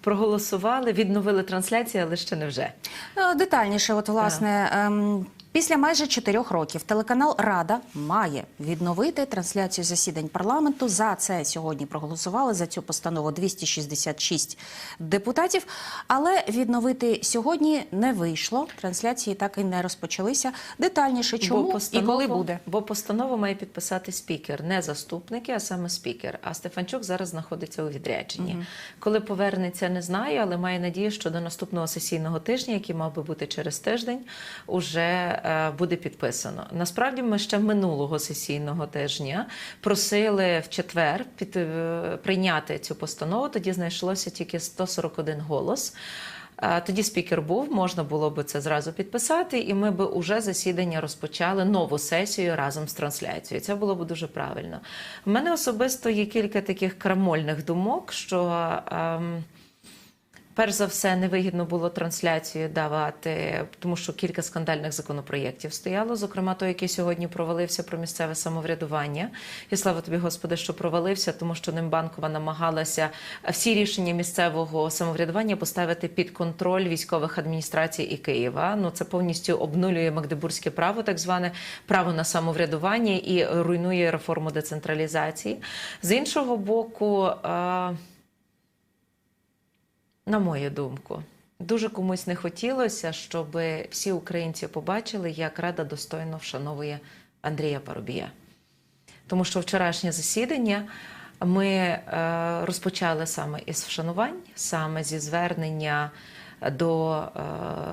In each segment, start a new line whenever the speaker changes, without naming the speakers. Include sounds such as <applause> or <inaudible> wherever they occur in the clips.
проголосували, відновили трансляцію, але ще не вже.
Е, Детальніше, от власне. ем, Після майже чотирьох років телеканал Рада має відновити трансляцію засідань парламенту. За це сьогодні проголосували за цю постанову 266 депутатів. Але відновити сьогодні не вийшло. Трансляції так і не розпочалися. Детальніше, чому і коли буде.
Бо постанову має підписати спікер, не заступники, а саме спікер. А Стефанчук зараз знаходиться у відрядженні. Коли повернеться, не знаю, але маю надію, що до наступного сесійного тижня, який мав би бути через тиждень, уже буде підписано. Насправді, ми ще минулого сесійного тижня просили в четвер під, е, прийняти цю постанову. Тоді знайшлося тільки 141 голос. Е, Тоді спікер був, можна було би це зразу підписати, і ми би уже засідання розпочали нову сесію разом з трансляцією. Це було б дуже правильно. У мене особисто є кілька таких крамольних думок, що. Ем, Перш за все, невигідно було трансляцію давати, тому що кілька скандальних законопроєктів стояло. Зокрема, той, який сьогодні провалився про місцеве самоврядування. І слава тобі, Господи, що провалився, тому що Нембанкова намагалася всі рішення місцевого самоврядування поставити під контроль військових адміністрацій і Києва. Ну це повністю обнулює Магдебурзьке право, так зване право на самоврядування і руйнує реформу децентралізації. З іншого боку. На мою думку, дуже комусь не хотілося, щоб всі українці побачили, як Рада достойно вшановує Андрія Парубія. Тому що вчорашнє засідання ми е, розпочали саме із вшанувань, саме зі звернення до е,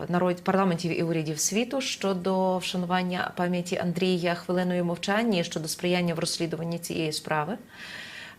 народ парламентів і урядів світу щодо вшанування пам'яті Андрія хвилиною мовчання і щодо сприяння в розслідуванні цієї справи.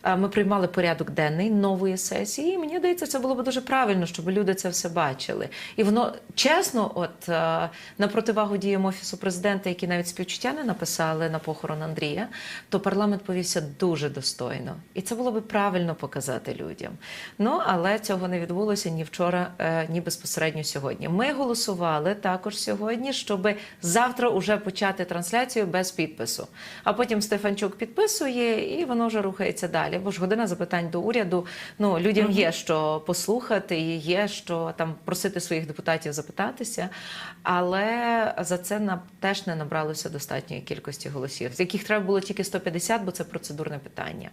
Е, Ми приймали порядок денний нової сесії. і Мені здається, це було б дуже правильно, щоб люди це все бачили. І воно чесно, от е, на противагу діям офісу президента, які навіть співчуття не написали на похорон Андрія, то парламент повівся дуже достойно, і це було б правильно показати людям. Ну але цього не відбулося ні вчора, е, ні безпосередньо сьогодні. Ми голосували також сьогодні, щоб завтра уже почати трансляцію без підпису. А потім Стефанчук підписує, і воно вже рухається далі. Бо ж година запитань до уряду. Ну людям є що послухати, і є що там просити своїх депутатів запитатися. Але за це на теж не набралося достатньої кількості голосів, з яких треба було тільки 150, бо це процедурне питання.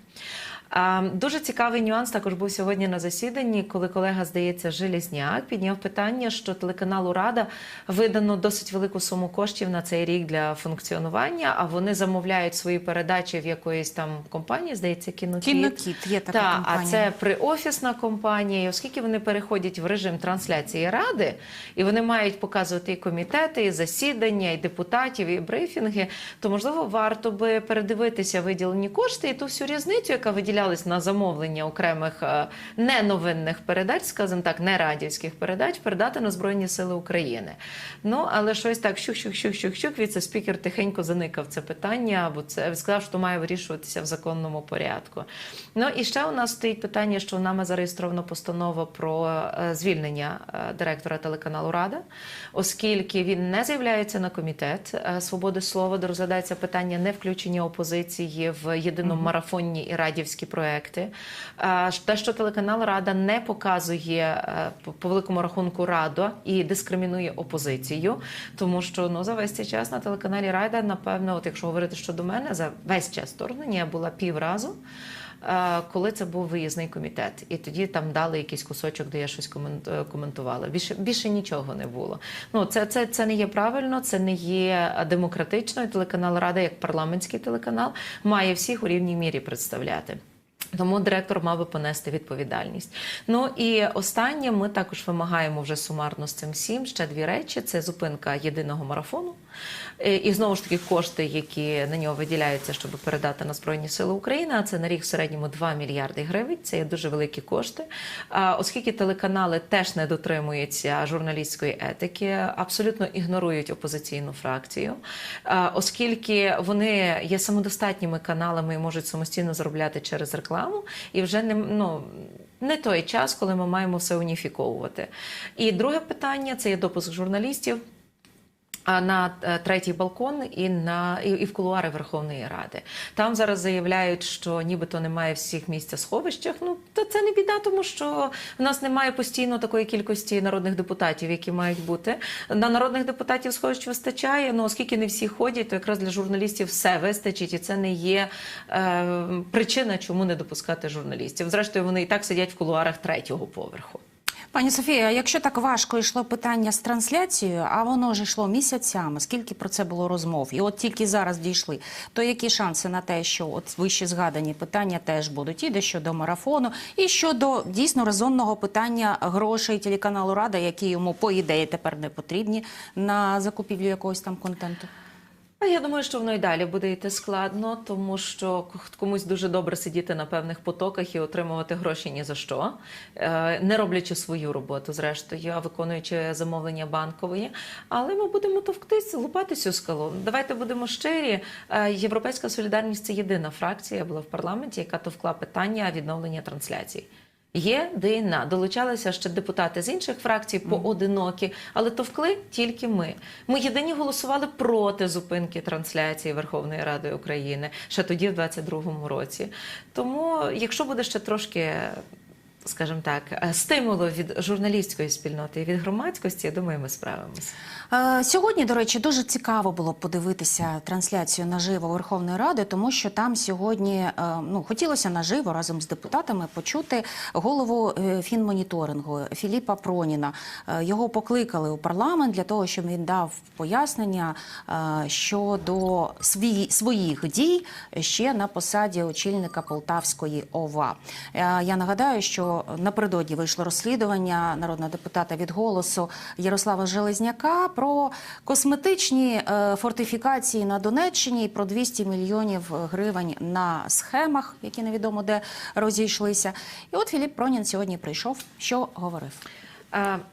Дуже цікавий нюанс також був сьогодні на засіданні, коли колега, здається, Желізняк підняв питання, що телеканалу Рада видано досить велику суму коштів на цей рік для функціонування, а вони замовляють свої передачі в якоїсь там компанії, здається, кінокіт.
Кінокіт є така
Та,
компанія.
А це приофісна компанія, і оскільки вони переходять в режим трансляції ради, і вони мають показувати і комітети, і засідання, і депутатів, і брифінги, то можливо варто би передивитися виділені кошти і ту всю різницю, яка виділялась на замовлення окремих е, неновинних передач, скажімо так, не радівських передач, передати на Збройні Сили України. Ну але щось так щук-щук-щук-щук-щук, віце-спікер тихенько заникав це питання, бо це сказав, що має вирішуватися в законному порядку. Ну і ще у нас стоїть питання, що нами зареєстровано постанова про е, звільнення е, директора телеканалу Рада, оскільки він не з'являється на комітет свободи слова, де розглядається питання не включення опозиції в єдиномарафонні і радівські проекти. Е, Те, що телеканал Рада не показує е, по- великому рахунку Рада і дискримінує опозицію, тому що ну за весь цей час на телеканалі Рада, напевно, от якщо говорити щодо мене, за весь час вторгнення я була півразу. е, Коли це був виїзний комітет, і тоді там дали якийсь кусочок, де я щось е, коментувала. Більше більше нічого не було. Ну це, це, це не є правильно, це не є демократично. І Телеканал Рада, як парламентський телеканал, має всіх у рівній мірі представляти. Тому директор мав би понести відповідальність. Ну і останнє ми також вимагаємо вже сумарно з цим всім ще дві речі: це зупинка єдиного марафону. Е, І знову ж таки кошти, які на нього виділяються, щоб передати на Збройні Сили України. А це на рік в середньому 2 мільярди гривень. Це є дуже великі кошти. Оскільки телеканали теж не дотримуються журналістської етики, абсолютно ігнорують опозиційну фракцію, оскільки вони є самодостатніми каналами і можуть самостійно заробляти через рекламу, і вже не ну. Не той час, коли ми маємо все уніфіковувати. І друге питання це є допуск журналістів. На е, третій балкон і на і, і в кулуари Верховної Ради. Там зараз заявляють, що нібито немає всіх місць у сховищах. Ну та це не біда, тому що в нас немає постійно такої кількості народних депутатів, які мають бути. На народних депутатів сховищ вистачає. Ну оскільки не всі ходять, то якраз для журналістів все вистачить, і це не є е, причина, чому не допускати журналістів. Зрештою, вони і так сидять в кулуарах третього поверху.
Пані Софія, якщо так важко йшло питання з трансляцією, а воно ж йшло місяцями, скільки про це було розмов, і от тільки зараз дійшли, то які шанси на те, що от вище згадані питання теж будуть і щодо марафону, і щодо дійсно резонного питання грошей телеканалу Рада, які йому по ідеї тепер не потрібні на закупівлю якогось там контенту?
А я думаю, що воно і далі буде йти складно, тому що комусь дуже добре сидіти на певних потоках і отримувати гроші ні за що, е, не роблячи свою роботу, зрештою, а виконуючи замовлення банкової. Але ми будемо товктись, лупати цю скалу. Давайте будемо щирі. Е, Європейська солідарність це єдина фракція була в парламенті, яка товкла питання відновлення трансляцій. Єдина долучалися ще депутати з інших фракцій поодинокі, але товкли тільки ми. Ми єдині голосували проти зупинки трансляції Верховної Ради України ще тоді, в 22-му році. Тому, якщо буде ще трошки. Скажімо так, е, стимулу від журналістської спільноти і від громадськості, я думаю, ми справимося.
Е, Сьогодні, до речі, дуже цікаво було подивитися трансляцію наживо Верховної Ради, тому що там сьогодні е, ну хотілося наживо разом з депутатами почути голову е, фінмоніторингу Філіпа Проніна. Його покликали у парламент для того, щоб він дав пояснення щодо своїх дій ще на посаді очільника Полтавської ОВА. Я нагадаю, що напередодні вийшло розслідування народного депутата від голосу Ярослава Железняка про косметичні е, фортифікації на Донеччині і про 200 мільйонів гривень на схемах, які невідомо де розійшлися. І от Філіп Пронін сьогодні прийшов. Що говорив?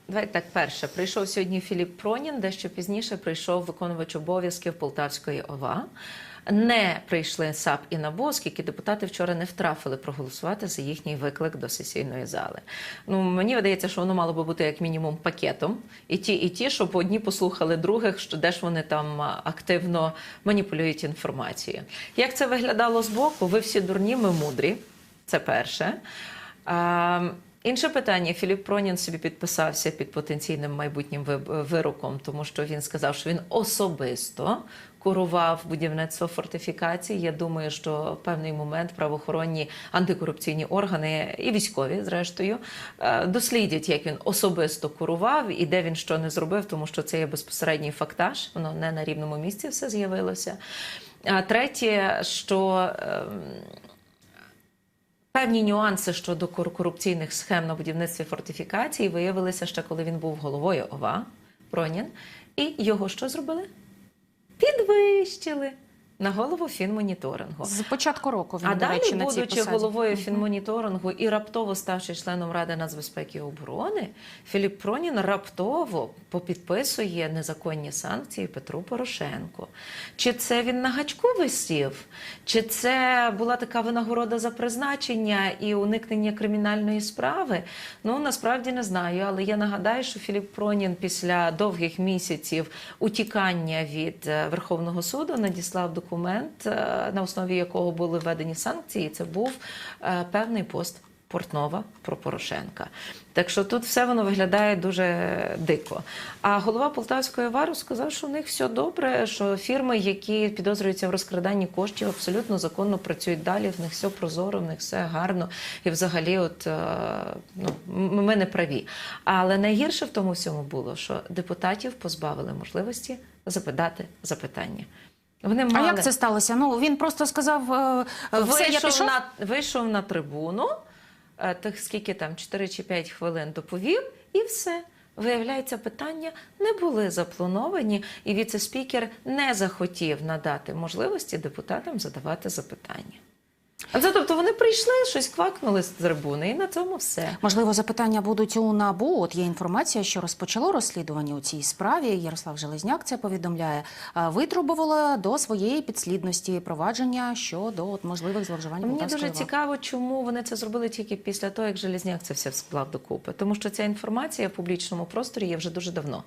Давайте так, перше. Прийшов сьогодні Філіп Пронін, дещо пізніше прийшов виконувач обов'язків Полтавської ОВА. Не прийшли САП і НАБУ, оскільки депутати вчора не втрафили проголосувати за їхній виклик до сесійної зали. Ну мені видається, що воно мало би бути як мінімум пакетом. І ті, і ті, щоб одні послухали других, що де ж вони там активно маніпулюють інформацією. Як це виглядало збоку? Ви всі дурні, ми мудрі. Це перше. Інше питання: Філіп Пронін собі підписався під потенційним майбутнім вироком, тому що він сказав, що він особисто курував будівництво фортифікацій. Я думаю, що в певний момент правоохоронні антикорупційні органи і військові, зрештою, е, дослідять, як він особисто курував і де він що не зробив, тому що це є безпосередній фактаж. Воно не на рівному місці все з'явилося. А третє, що. Певні нюанси щодо кор- корупційних схем на будівництві фортифікацій виявилися ще коли він був головою ОВА Пронін. І його що зробили? Підвищили на голову фінмоніторингу.
З початку року він,
А
до
далі,
на цій
будучи
посаді.
головою фінмоніторингу і раптово ставши членом Ради нацбезпеки і оборони, Філіп Пронін раптово попідписує незаконні санкції Петру Порошенку. Чи це він на гачку висів, чи це була така винагорода за призначення і уникнення кримінальної справи? Ну насправді не знаю, але я нагадаю, що Філіп Пронін після довгих місяців утікання від е, Верховного суду надіслав документ, е, на основі якого були введені санкції. Це був е, певний пост Портнова про Порошенка. Так що тут все воно виглядає дуже дико. А голова Полтавської вару сказав, що у них все добре, що фірми, які підозрюються в розкраданні коштів, абсолютно законно працюють далі. В них все прозоро, в них все гарно. І взагалі, от е, ну, ми не праві. Але найгірше в тому всьому було, що депутатів позбавили можливості запитати запитання. Вони
А як це сталося? Ну він просто сказав, е, е, все, я пішов.
на, вийшов на трибуну, е, тих скільки там 4 чи 5 хвилин доповів, і все. Виявляється, питання не були заплановані, і віце-спікер не захотів надати можливості депутатам задавати запитання. А це тобто вони прийшли, щось квакнули з трибуни, і на цьому все.
Можливо, запитання будуть у НАБУ. От є інформація, що розпочало розслідування у цій справі. Ярослав Железняк це повідомляє. Витрубувала до своєї підслідності провадження щодо от можливих зловживань.
Мені дуже цікаво, чому вони це зробили тільки після того, як Железняк це все склав докупи. Тому що ця інформація в публічному просторі є вже дуже давно.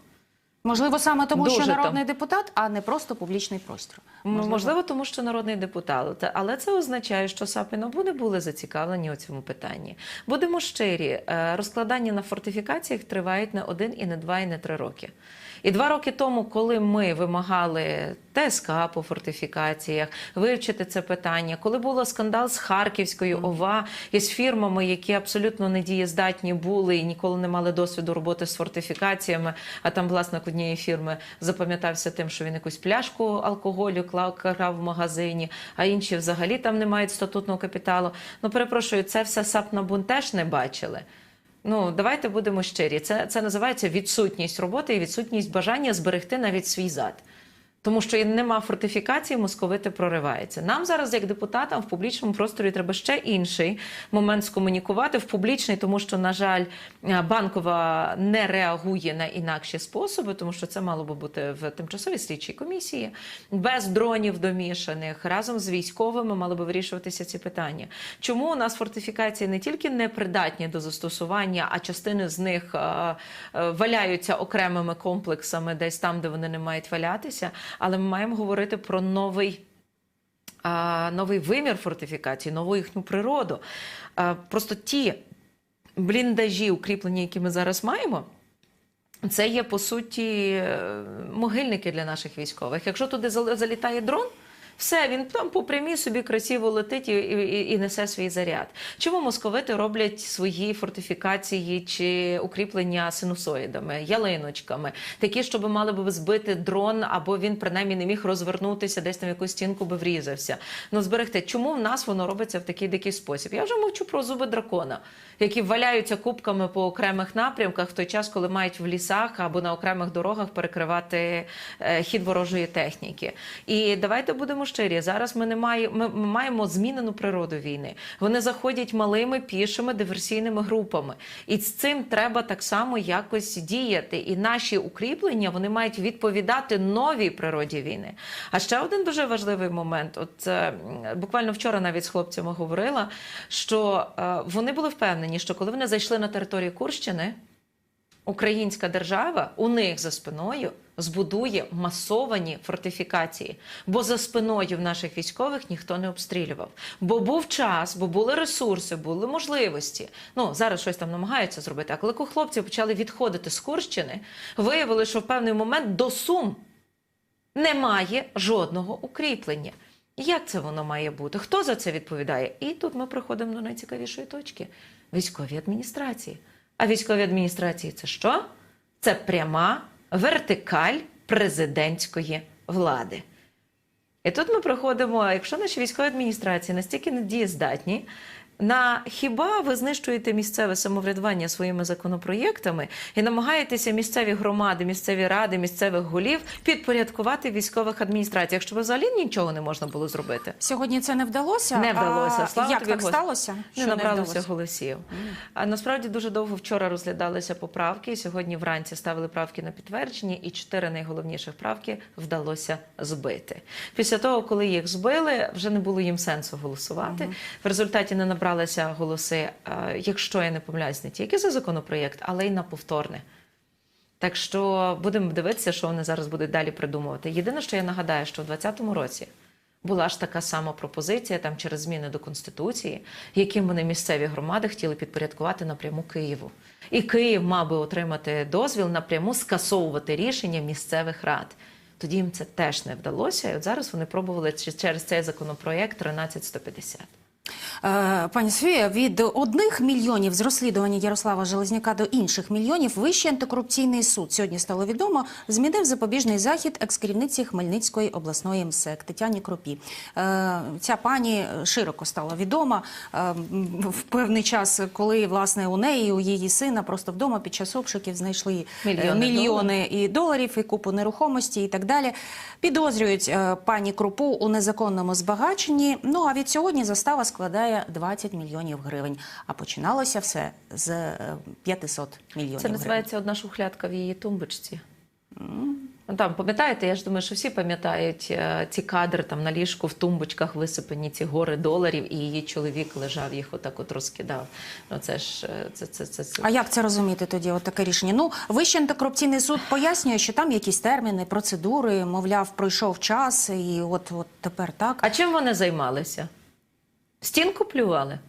Можливо, саме тому,
Дуже
що
там.
народний депутат, а не просто публічний простір.
Можливо. Можливо, тому що народний депутат, але це означає, що САП буде не були зацікавлені у цьому питанні. Будемо щирі, е, розкладання на фортифікаціях тривають не один, і не два, і не три роки. І два роки тому, коли ми вимагали ТСК по фортифікаціях, вивчити це питання, коли було скандал з Харківською ОВА і з фірмами, які абсолютно недієздатні були і ніколи не мали досвіду роботи з фортифікаціями, а там власник однієї фірми запам'ятався тим, що він якусь пляшку алкоголю клав крав в магазині, а інші взагалі там не мають статутного капіталу. Ну перепрошую, це все САП НАБУ теж не бачили. Ну, давайте будемо щирі. Це, це називається відсутність роботи і відсутність бажання зберегти навіть свій зад. Тому що нема фортифікації, московити проривається. Нам зараз, як депутатам, в публічному просторі треба ще інший момент скомунікувати в публічний, тому що, на жаль, е, банкова не реагує на інакші способи, тому що це мало би бути в тимчасовій слідчій комісії, без дронів домішаних, разом з військовими мали би вирішуватися ці питання. Чому у нас фортифікації не тільки не придатні до застосування, а частини з них е, е, валяються окремими комплексами, десь там, де вони не мають валятися. Але ми маємо говорити про новий. Новий вимір фортифікації, нову їхню природу. Просто ті бліндажі, укріплення, які ми зараз маємо, це є по суті е, могильники для наших військових. Якщо туди зал- залітає дрон, все, він там по прямій собі красиво летить і, і, і несе свій заряд. Чому московити роблять свої фортифікації чи укріплення синусоїдами, ялиночками, такі, щоб мали би збити дрон, або він принаймні не міг розвернутися, десь там якусь стінку би врізався. Ну зберегти, чому в нас воно робиться в такий дикий спосіб? Я вже мовчу про зуби дракона, які валяються кубками по окремих напрямках в той час, коли мають в лісах або на окремих дорогах перекривати е, хід ворожої техніки. І давайте будемо щирі. Зараз ми не маємо, ми, маємо змінену природу війни. Вони заходять малими пішими диверсійними групами, і з цим треба так само якось діяти. І наші укріплення вони мають відповідати новій природі війни. А ще один дуже важливий момент. От е, буквально вчора навіть з хлопцями говорила, що е, вони були впевнені, що коли вони зайшли на територію Курщини, українська держава у них за спиною збудує масовані фортифікації, бо за спиною в наших військових ніхто не обстрілював. Бо був час, бо були ресурси, були можливості. Ну зараз щось там намагаються зробити. А коли хлопці почали відходити з Курщини, виявили, що в певний момент до Сум немає жодного укріплення. Як це воно має бути? Хто за це відповідає? І тут ми приходимо до найцікавішої точки військові адміністрації. А військові адміністрації це що? Це пряма вертикаль президентської влади. І тут ми проходимо, якщо наші військові адміністрації настільки недієздатні, на хіба ви знищуєте місцеве самоврядування своїми законопроєктами і намагаєтеся місцеві громади, місцеві ради, місцевих голів підпорядкувати військових адміністраціях, щоб взагалі нічого не можна було зробити?
Сьогодні це не вдалося.
Не вдалося.
А
Слава
як
тобі,
так сталося?
Не
що
набралося
вдалося?
голосів. А насправді дуже довго вчора розглядалися поправки. і Сьогодні вранці ставили правки на підтвердження, і чотири найголовніших правки вдалося збити. Після того, коли їх збили, вже не було їм сенсу голосувати. В результаті не набралися голоси, е, якщо я не помиляюсь, не тільки за законопроєкт, але й на повторне. Так що будемо дивитися, що вони зараз будуть далі придумувати. Єдине, що я нагадаю, що в 2020 році була ж така сама пропозиція там через зміни до конституції, яким вони місцеві громади хотіли підпорядкувати напряму Києву. І Київ мав би отримати дозвіл напряму скасовувати рішення місцевих рад. Тоді їм це теж не вдалося. І от зараз вони пробували через цей законопроєкт 13150.
Е, Пані Софія, від одних мільйонів з розслідування Ярослава Железняка до інших мільйонів Вищий антикорупційний суд сьогодні стало відомо, змінив запобіжний захід екс-керівниці Хмельницької обласної МСЕК Тетяні Кропі. Е, Ця пані широко стала відома е, в певний час, коли власне у неї, у її сина просто вдома під час обшуків знайшли
Мільйони
мільйони і доларів, і купу нерухомості, і так далі. Підозрюють пані Крупу у незаконному збагаченні. Ну а від сьогодні застава складає 20 мільйонів гривень. А починалося все з е, 500 мільйонів
Це називається одна шухлядка в її тумбочці. Ну, Там пам'ятаєте, я ж думаю, що всі пам'ятають е, ці кадри там на ліжку в тумбочках висипані ці гори доларів, і її чоловік лежав, їх отак от розкидав. Ну це ж е, це, це, це, це.
А як це розуміти тоді? От таке рішення? Ну, Вищий антикорупційний суд пояснює, що там якісь терміни, процедури, мовляв, пройшов час, і от, от тепер так.
А чим вони займалися? Стінку плювали?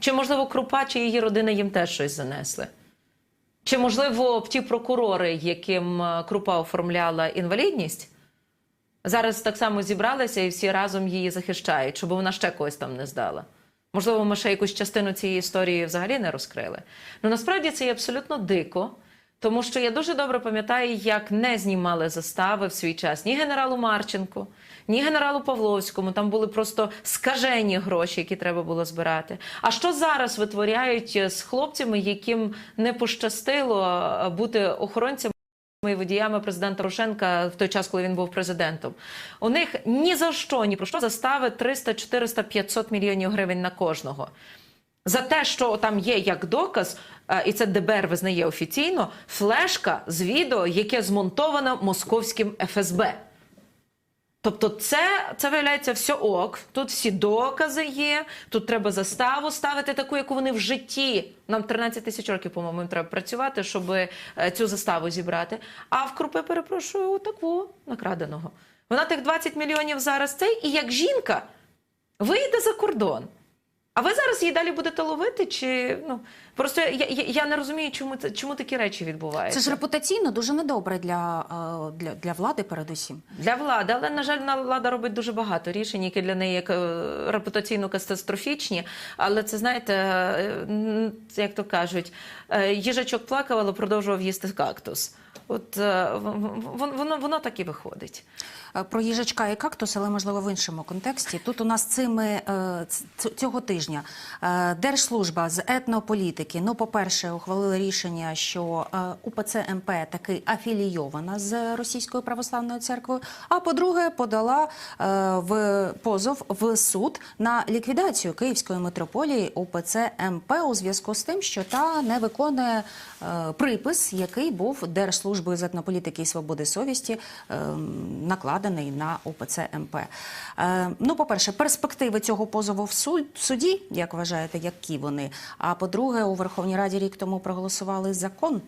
Чи, можливо, Крупа чи її родина їм теж щось занесли? Чи, можливо, ті прокурори, яким е, Крупа оформляла інвалідність, зараз так само зібралися і всі разом її захищають, щоб вона ще когось там не здала? Можливо, ми ще якусь частину цієї історії взагалі не розкрили. Ну насправді це є абсолютно дико. Тому що я дуже добре пам'ятаю, як не знімали застави в свій час ні генералу Марченку, ні генералу Павловському. Там були просто скажені гроші, які треба було збирати. А що зараз витворяють з хлопцями, яким не пощастило е, бути охоронцями? і водіями президента Порошенка в той час, коли він був президентом. У них ні за що, ні про що застави 300, 400, 500 мільйонів гривень на кожного. За те, що там є як доказ, е, і це ДБР визнає офіційно, флешка з відео, яке змонтовано московським ФСБ. Тобто, це, це виявляється все ок. Тут всі докази є. Тут треба заставу ставити таку, яку вони в житті. Нам 13 тисяч років, по-моєму, треба працювати, щоб е, цю заставу зібрати. А в крупи, перепрошую, таку накраденого. Вона тих 20 мільйонів зараз цей, і як жінка вийде за кордон. А ви зараз її далі будете ловити? Чи ну просто я, я, я не розумію, чому це чому такі речі відбуваються?
Це ж репутаційно дуже недобре для, е, для, для влади, передусім.
Для влади, але на жаль, влада робить дуже багато рішень, які для неї як е, репутаційно катастрофічні. Але це знаєте, е, як то кажуть, їжачок плакав, але продовжував їсти кактус. От воно, воно, так і виходить.
Про їжачка і кактус, але можливо в іншому контексті. Тут у нас цими цього тижня Держслужба з етнополітики. Ну, по-перше, ухвалили рішення, що е, УПЦ МП таки афілійована з Російською православною церквою. А по-друге, подала е, в позов в суд на ліквідацію Київської митрополії УПЦ МП у зв'язку з тим, що та не виконує е, припис, який був Держслужбою з етнополітики і свободи совісті накладений на УПЦ МП. Ну, по-перше, перспективи цього позову в суді, як вважаєте, які вони? А по-друге, у Верховній Раді рік тому проголосували закон.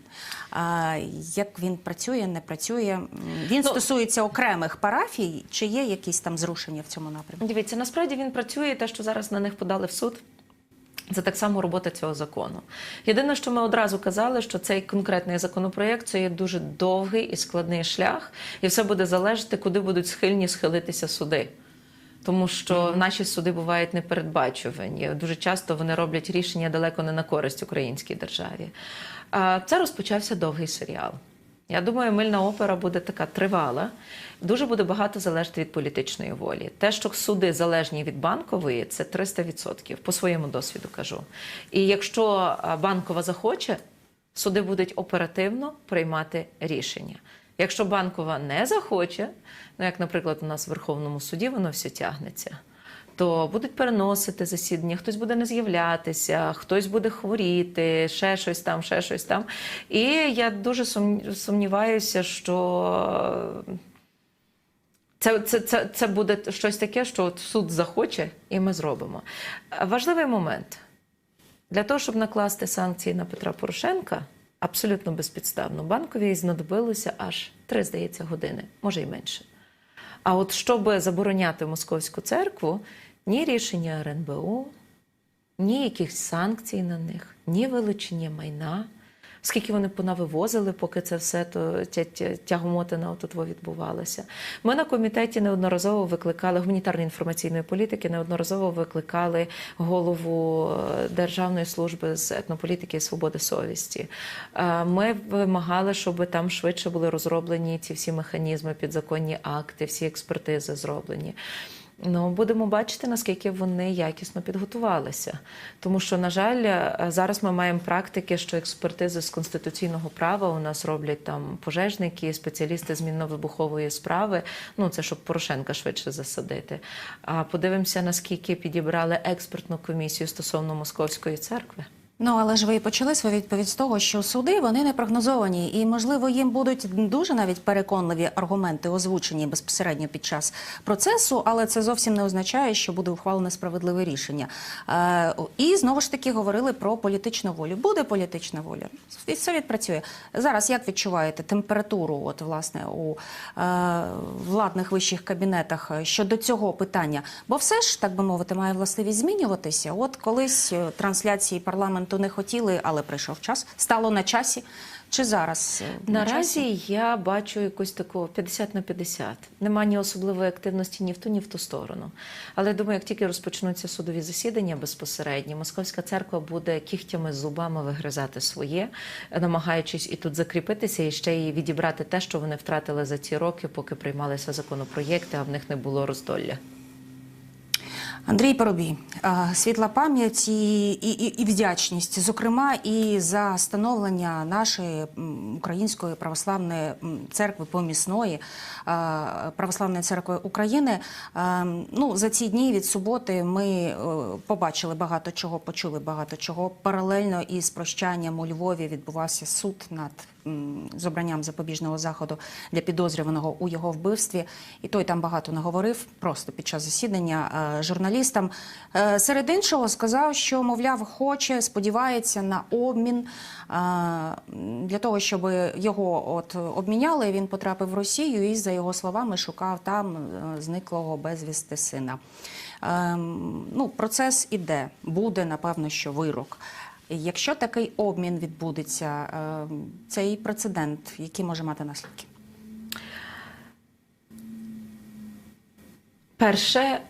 А, як він працює, не працює? Він
Ну,
стосується окремих парафій, чи є якісь там зрушення в цьому напрямку?
Дивіться, насправді він працює те, що зараз на них подали в суд. Це так само робота цього закону. Єдине, що ми одразу казали, що цей конкретний законопроєкт це є дуже довгий і складний шлях, і все буде залежати, куди будуть схильні схилитися суди. Тому що наші суди бувають непередбачувані. Дуже часто вони роблять рішення далеко не на користь українській державі. Це розпочався довгий серіал. Я думаю, мильна опера буде така тривала. Дуже буде багато залежати від політичної волі. Те, що суди залежні від банкової, це 300%, по своєму досвіду кажу. І якщо банкова захоче, суди будуть оперативно приймати рішення. Якщо банкова не захоче, ну як, наприклад, у нас в Верховному суді воно все тягнеться. То будуть переносити засідання, хтось буде не з'являтися, хтось буде хворіти, ще щось там, ще щось там. І я дуже сумніваюся, що це, це, це, це буде щось таке, що от суд захоче, і ми зробимо. Е, Важливий момент. Для того, щоб накласти санкції на Петра Порошенка, абсолютно безпідставно, банковій знадобилося аж три, здається, години, може й менше. А от щоб забороняти московську церкву, ні рішення РНБО, ні якихось санкцій на них, ні вилучення майна. Скільки вони понавивозили, поки це все то тя- тягомотина отут во відбувалася. Ми на комітеті неодноразово викликали гуманітарної інформаційної політики, неодноразово викликали голову е, Державної служби з етнополітики і свободи совісті. Е, Ми вимагали, щоб там швидше були розроблені ці всі механізми, підзаконні акти, всі експертизи зроблені. Ну, будемо бачити, наскільки вони якісно підготувалися. Тому що, на жаль, е, зараз ми маємо практики, що експертизи з конституційного права у нас роблять там пожежники, спеціалісти з мінно-вибухової справи. Ну, це щоб Порошенка швидше засадити. А подивимося, наскільки підібрали експертну комісію стосовно московської церкви.
Ну, але ж ви і почали свою відповідь з того, що суди вони не прогнозовані, і можливо їм будуть дуже навіть переконливі аргументи озвучені безпосередньо під час процесу, але це зовсім не означає, що буде ухвалене справедливе рішення. Е, і знову ж таки говорили про політичну волю. Буде політична воля, і все відпрацює. Зараз як відчуваєте температуру, от власне у е, владних вищих кабінетах щодо цього питання? Бо все ж так би мовити, має властивість змінюватися. От колись е, трансляції парламенту не хотіли, але прийшов час. Стало на часі. Чи зараз е, на часі?
Наразі я бачу якусь таку 50 на 50. Нема ні особливої активності ні в ту, ні в ту сторону. Але думаю, як тільки розпочнуться судові засідання безпосередньо, московська церква буде кігтями зубами вигризати своє, намагаючись і тут закріпитися, і ще й відібрати те, що вони втратили за ці роки, поки приймалися законопроєкти, а в них не було роздолля.
Андрій Поробій, світла пам'ять і, і, і- вдячність, зокрема, і за становлення нашої української православної церкви помісної православної церкви України. Ну за ці дні від суботи ми е, побачили багато чого, почули багато чого. Паралельно із прощанням у Львові відбувався суд над з обранням запобіжного заходу для підозрюваного у його вбивстві. І той там багато наговорив просто під час засідання е, журналістам. Е, Серед іншого сказав, що мовляв, хоче, сподівається на обмін е, для того, щоб його от обміняли. Він потрапив в Росію і за його словами шукав там зниклого безвісти сина. Ем, Ну, процес іде, буде напевно, що вирок. Якщо такий обмін відбудеться, е, цей прецедент, який може мати наслідки?
Перше,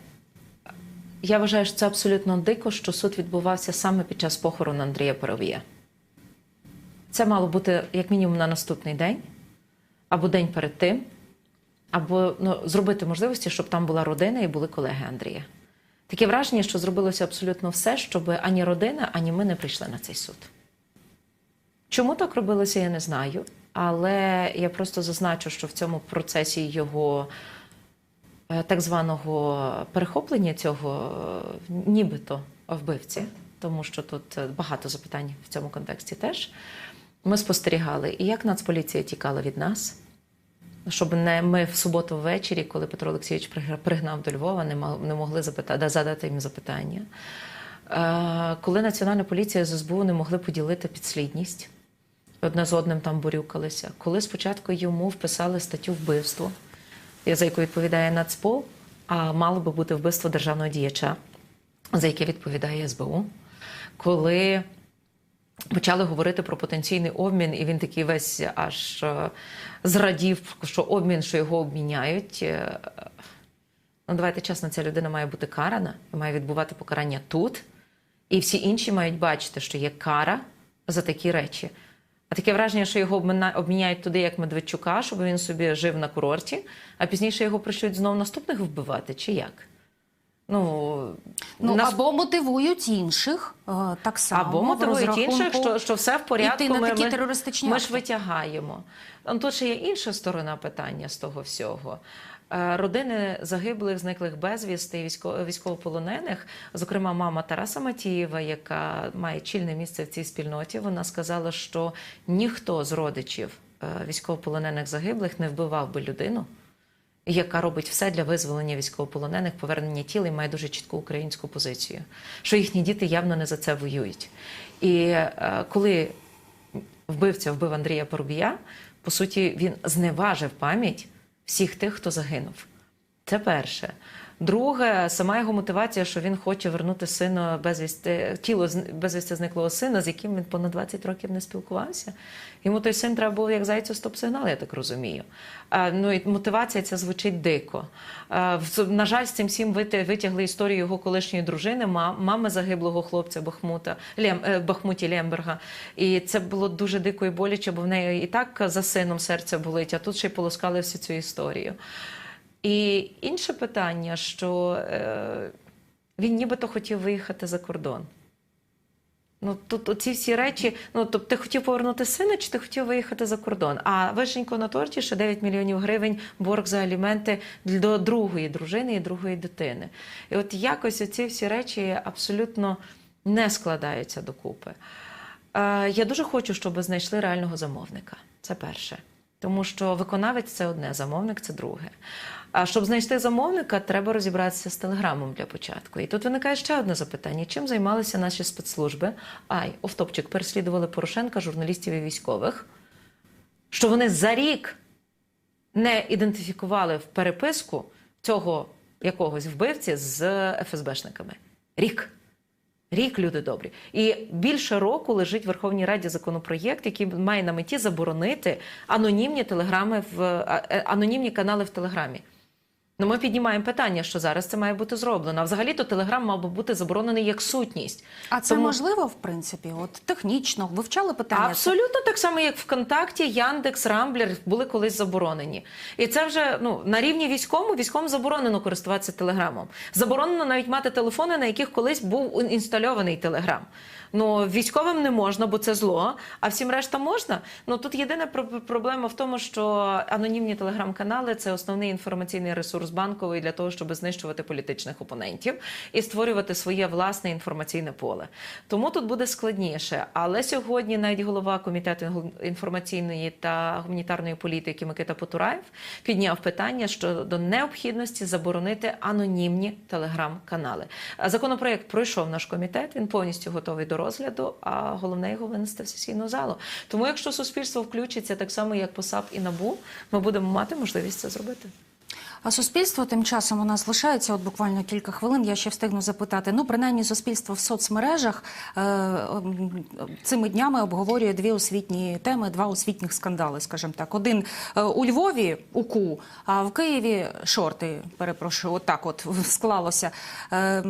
я вважаю, що це абсолютно дико, що суд відбувався саме під час похорону Андрія Паровія. Це мало бути як мінімум на наступний день, або день перед тим, або ну, зробити можливості, щоб там була родина і були колеги Андрія. Таке враження, що зробилося абсолютно все, щоб ані родина, ані ми не прийшли на цей суд. Чому так робилося, я не знаю. Але я просто зазначу, що в цьому процесі його е, так званого перехоплення цього е, нібито вбивці, тому що тут е, багато запитань в цьому контексті теж. Ми спостерігали, і як Нацполіція тікала від нас, щоб не ми в суботу ввечері, коли Петро Олексійович пригнав до Львова, не, не могли запитати, задати їм запитання. Е, Коли Національна поліція з СБУ не могли поділити підслідність, одне з одним там борюкалися. Коли спочатку йому вписали статтю вбивство, за яку відповідає Нацпол, а мало би бути вбивство державного діяча, за яке відповідає СБУ. Коли почали говорити про потенційний обмін, і він такий весь аж е, зрадів, що обмін, що його обміняють. Е, Ну, давайте чесно, ця людина має бути карана має відбувати покарання тут. І всі інші мають бачити, що є кара за такі речі. А таке враження, що його обміняють туди, як Медведчука, щоб він собі жив на курорті, а пізніше його пришлють знову наступних вбивати, чи як? Ну,
Ну
нас-
або мотивують інших е, так само
або мотивують інших, що, що все в порядку.
на
ми,
такі
ми,
терористичні
ми
акти.
ж витягаємо. Ну, Тут ще є інша сторона питання з того всього. Е, Родини загиблих, зниклих безвісти, і військовополонених, зокрема, мама Тараса Матієва, яка має чільне місце в цій спільноті, вона сказала, що ніхто з родичів е, військовополонених загиблих не вбивав би людину, яка робить все для визволення військовополонених, повернення тіл і має дуже чітку українську позицію, що їхні діти явно не за це воюють. І е, коли вбивця вбив Андрія Порубія, по суті, він зневажив пам'ять всіх тих, хто загинув. Це перше. Друге, сама його мотивація, що він хоче вернути сина безвісти, тіло з- безвісти зниклого сина, з яким він понад 20 років не спілкувався. Йому той син треба був як зайцю стоп-сигнал, я так розумію. А, ну і мотивація ця звучить дико. А, на жаль, з цим всім витягли історію його колишньої дружини, мами загиблого хлопця Бахмута, Лем, е, Бахмуті Лемберга. І це було дуже дико і боляче, бо в неї і так за сином серце болить, а тут ще й полоскали всю цю історію. І інше питання, що е, він нібито хотів виїхати за кордон. Ну, тут оці всі речі, ну тобто ти хотів повернути сина, чи ти хотів виїхати за кордон? А вишенько на торті, що 9 мільйонів гривень борг за аліменти до другої дружини і другої дитини. І от якось оці всі речі абсолютно не складаються докупи. Е, Я дуже хочу, щоб знайшли реального замовника. Це перше. Тому що виконавець це одне, замовник це друге. А щоб знайти замовника, треба розібратися з телеграмом для початку. І тут виникає ще одне запитання: чим займалися наші спецслужби? Ай, офтопчик, переслідували Порошенка, журналістів і військових, що вони за рік не ідентифікували в переписку цього якогось вбивці з ФСБшниками. Рік. Рік, люди добрі. І більше року лежить в Верховній Раді законопроєкт, який має на меті заборонити анонімні телеграми в е, анонімні канали в Телеграмі. Ну, ми піднімаємо питання, що зараз це має бути зроблено. А взагалі-то Телеграм мав би бути заборонений як сутність.
А це
Тому-
можливо, в принципі, от технічно вивчали питання.
Абсолютно так само, як ВКонтакті, Яндекс, Рамблер були колись заборонені. І це вже ну на рівні військовому військовим заборонено користуватися телеграмом. Заборонено навіть мати телефони, на яких колись був інстальований телеграм. Ну військовим не можна, бо це зло. А всім решта можна. Ну тут єдина проблема в тому, що анонімні телеграм-канали це основний інформаційний ресурс банковий для того, щоб знищувати політичних опонентів і створювати своє власне інформаційне поле. Тому тут буде складніше. Але сьогодні навіть голова комітету інформаційної та гуманітарної політики Микита Потураєв підняв питання щодо необхідності заборонити анонімні телеграм-канали. Законопроект пройшов наш комітет, він повністю готовий до розгляду, а головне його винести в сесійну залу. Тому, якщо суспільство включиться так само, як по САП і НАБУ, ми будемо мати можливість це зробити.
А суспільство тим часом у нас лишається от буквально кілька хвилин. Я ще встигну запитати. Ну, принаймні, суспільство в соцмережах е, цими днями обговорює дві освітні теми, два освітніх скандали, скажімо так. Один е, у Львові УКУ, а в Києві шорти. Перепрошую, от так <laughs> от склалося. Е,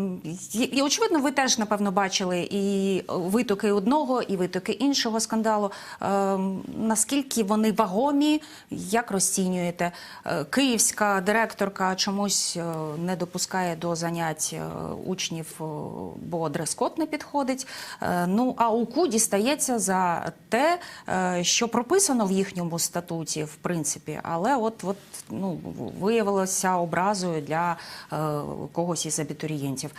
і, очевидно, ви теж напевно бачили і витоки одного, і витоки іншого скандалу. Е, наскільки вони вагомі, як розцінюєте? Е, Київська директорка чомусь е, не допускає до занять е, учнів, е, бо дрес-код не підходить. Ну а УКУ дістається за те, що прописано в їхньому статуті, в принципі, але от, от ну, виявилося образою для когось із абітурієнтів.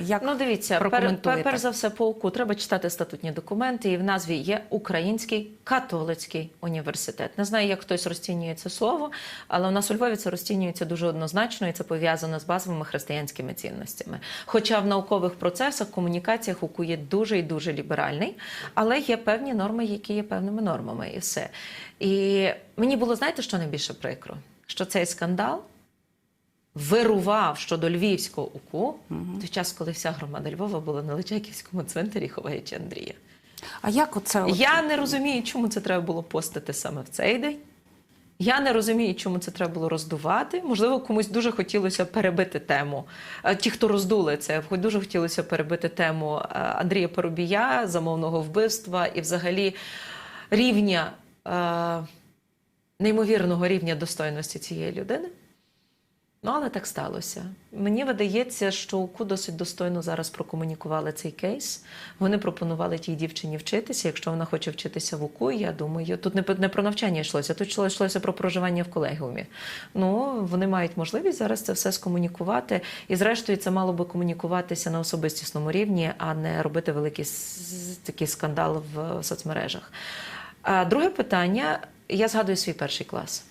Як
Ну, дивіться, пер, пер, перш за все, по УКУ треба читати статутні документи, і в назві є Український католицький університет. Не знаю, як хтось розцінює це слово, але у нас у Львові це розцінюється дуже однозначно, і це пов'язано з базовими християнськими цінностями. Хоча в наукових процесах, комунікаціях УКУ є дуже і дуже ліберальний, але є певні норми, які є певними нормами, і все. І мені було, знаєте, що найбільше прикро? Що цей скандал вирував щодо львівського УКУ в той час, коли вся громада Львова була на Личаківському цвинтарі, ховаючи Андрія.
А як оце? от-
Я не розумію, чому це треба було постити саме в цей день. Я не розумію, чому це треба було роздувати. Можливо, комусь дуже хотілося перебити тему. Е, Ті, хто роздули це, дуже хотілося перебити тему е, Андрія Поробія, замовного вбивства і взагалі рівня, е, неймовірного рівня достойності цієї людини. Ну, але так сталося. Мені видається, що УКУ досить достойно зараз прокомунікували цей кейс. Вони пропонували тій дівчині вчитися. Якщо вона хоче вчитися в УКУ, я думаю, тут не, не про навчання йшлося, тут йшлося про проживання в колегіумі. Ну, вони мають можливість зараз це все скомунікувати. І, зрештою, це мало би комунікуватися на особистісному рівні, а не робити великий такий скандал в соцмережах. А друге питання: я згадую свій перший клас.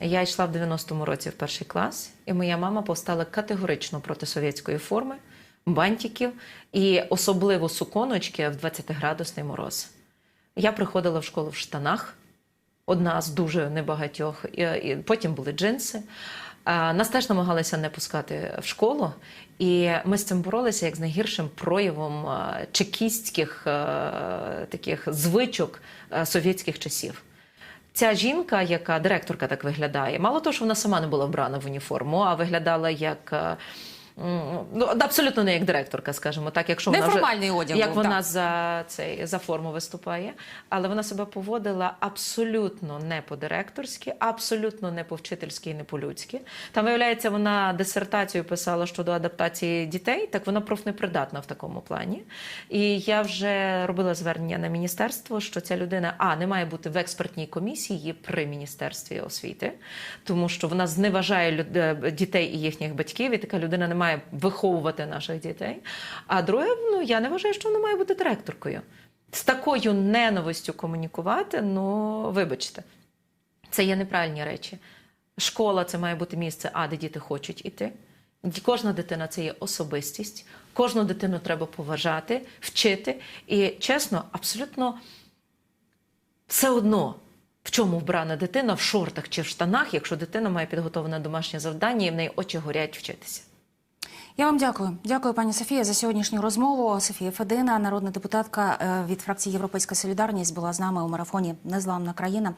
Я йшла в 90-му році в перший клас, і моя мама повстала категорично проти совєтської форми, бантиків і особливо суконочки в 20-градусний мороз. Я приходила в школу в штанах, одна з дуже небагатьох. І, потім були джинси. Нас теж намагалися не пускати в школу, і ми з цим боролися як з найгіршим проявом чекістських таких звичок совєтських часів. Ця жінка, яка директорка так виглядає, мало того, що вона сама не була вбрана в уніформу, а виглядала як. Ну, абсолютно не як директорка, скажімо так, якщо вона вже,
одяг
як
був,
вона
так.
за цей за форму виступає, але вона себе поводила абсолютно не по-директорськи, абсолютно не по-вчительськи і не по-людськи. Там виявляється, вона дисертацію писала щодо адаптації дітей, так вона профнепридатна в такому плані. І я вже робила звернення на міністерство, що ця людина а не має бути в експертній комісії при міністерстві освіти, тому що вона зневажає люд- е, дітей і їхніх батьків, і така людина не має має виховувати наших дітей. А друге, ну я не вважаю, що вона має бути директоркою. З такою ненавистю комунікувати, ну вибачте, це є неправильні речі. Школа це має бути місце, а де діти хочуть іти. Кожна дитина це є особистість. Кожну дитину треба поважати, вчити. І чесно, абсолютно все одно, в чому вбрана дитина, в шортах чи в штанах, якщо дитина має підготовлене домашнє завдання і в неї очі горять вчитися.
Я вам дякую. Дякую, пані Софія, за сьогоднішню розмову. Софія Федина, народна депутатка е, від фракції Європейська Солідарність, була з нами у марафоні Незламна країна.